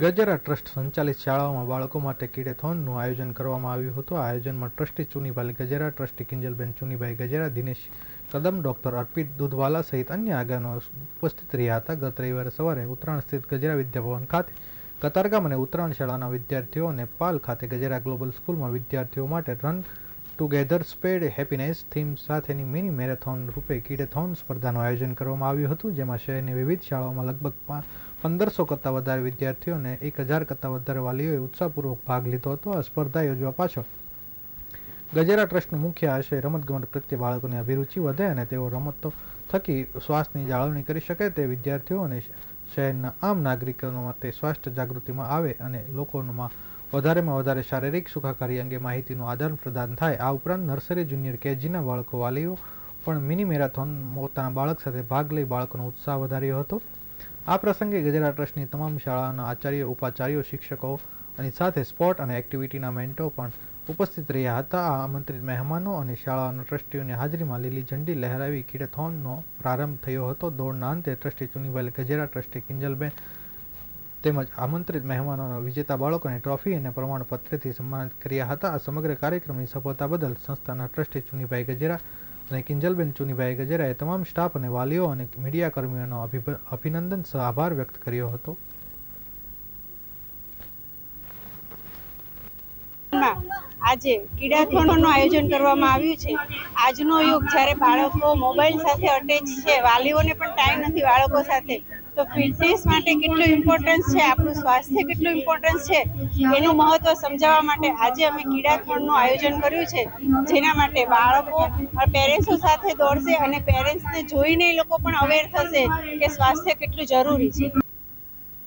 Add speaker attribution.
Speaker 1: ગજરા trust સંચાલિત શાળાઓમાં બાળકો માટે કિડેથોનનું આયોજન કરવામાં આવ્યું હતું. આયોજનમાં trustee Chunibhai Gajera, trustee Kinjalben Chunibhai Gajera, Dinesh Kadam, doctor Arpit Doodhwala સહિત અન્ય આગેવાનો ઉપસ્થિત રહ્યા હતા. ગત રવિવારે સવારે ઉત્તરાયણ સ્થિત ગજેરા વિદ્યાભવન ખાતે કતારગામ અને ઉત્તરાયણ શાળાના વિદ્યાર્થીઓ અને પાલ ખાતે ગજેરા ગ્લોબલ સ્કૂલમાં વિદ્યાર્થીઓ માટે run together spread happiness theme સાથેની મિની મેરેથોન રૂપે કિડેથોન સ્પર્ધાનું આયોજન કરવામાં આવ્યું હતું, જેમાં શહેરની વિવિધ શાળાઓમાં લગભગ પંદરસો કરતાં વધારે વિદ્યાર્થીઓ અને એક હજાર કરતાં વધારે વાલીઓએ ઉત્સાહપૂર્વક ભાગ લીધો હતો. આ સ્પર્ધા યોજવા પાછળ ગજેરા ટ્રસ્ટનો મુખ્ય આશય રમતગમત પ્રત્યે બાળકોની અભિરુચિ વધે અને તેઓ રમતો થકી સ્વાસ્થ્યની જાળવણી કરી શકે તે વિદ્યાર્થીઓ અને શહેરના આમ નાગરિકો માટે સ્વાસ્થ્ય જાગૃતિમાં આવે અને લોકોમાં વધારેમાં વધારે શારીરિક સુખાકારી અંગે માહિતીનું આદાન પ્રદાન થાય. આ ઉપરાંત નર્સરી, જુનિયર કેજીના બાળકો વાલીઓ પણ મિની મેરાથોન પોતાના બાળક સાથે ભાગ લઈ બાળકોનો ઉત્સાહ વધાર્યો હતો. આ પ્રસંગે ગજરા ટ્રસ્ટની તમામ શાળાના આચાર્ય, ઉપાચાર્યો, શિક્ષકો અને સાથે સ્પોર્ટ અને એક્ટિવિટીના મેન્ટો પણ ઉપસ્થિત રહ્યા હતા. આ આમંત્રિત મહેમાનો અને શાળાના ટ્રસ્ટીઓની હાજરીમાં લીલી ઝંડી લહેરાવી કિડેથોનનો પ્રારંભ થયો હતો. દોડના અંતે ટ્રસ્ટી ચુનીભાઈ ગજેરા ટ્રસ્ટી કિંજલબેન તેમજ આમંત્રિત મહેમાનોના વિજેતા બાળકોને ટ્રોફી અને પ્રમાણપત્રથી સન્માનિત કર્યા હતા. આ સમગ્ર કાર્યક્રમની સફળતા બદલ સંસ્થાના ટ્રસ્ટી ચુનીભાઈ ગજેરા અને કિંજલબેન ચુનીભાઈ ગજેરાએ તમામ સ્ટાફ અને વાલીઓ અને મીડિયા કર્મીઓનો અભિનંદન આભાર વ્યક્ત કર્યો હતો.
Speaker 2: આજે કીડાથોનનું આયોજન કરવામાં આવ્યું છે. આજનો યુગ જ્યારે બાળકો મોબાઈલ સાથે અટેચ છે, વાલીઓને પણ ટાઈમ નથી, બાળકો સાથે. તો ફિટનેસ માટે કેટલું ઇમ્પોર્ટન્સ છે? આપણું સ્વાસ્થ્ય કેટલું ઇમ્પોર્ટન્સ છે? એનું મહત્વ સમજાવવા માટે આજે અમે કીડાથોનનું આયોજન કર્યું છે, જેના માટે બાળકો પેરેન્ટ્સો સાથે દોડશે અને પેરેન્ટ્સને જોઈને એ લોકો પણ અવેર થશે કે સ્વાસ્થ્ય કેટલું જરૂરી છે.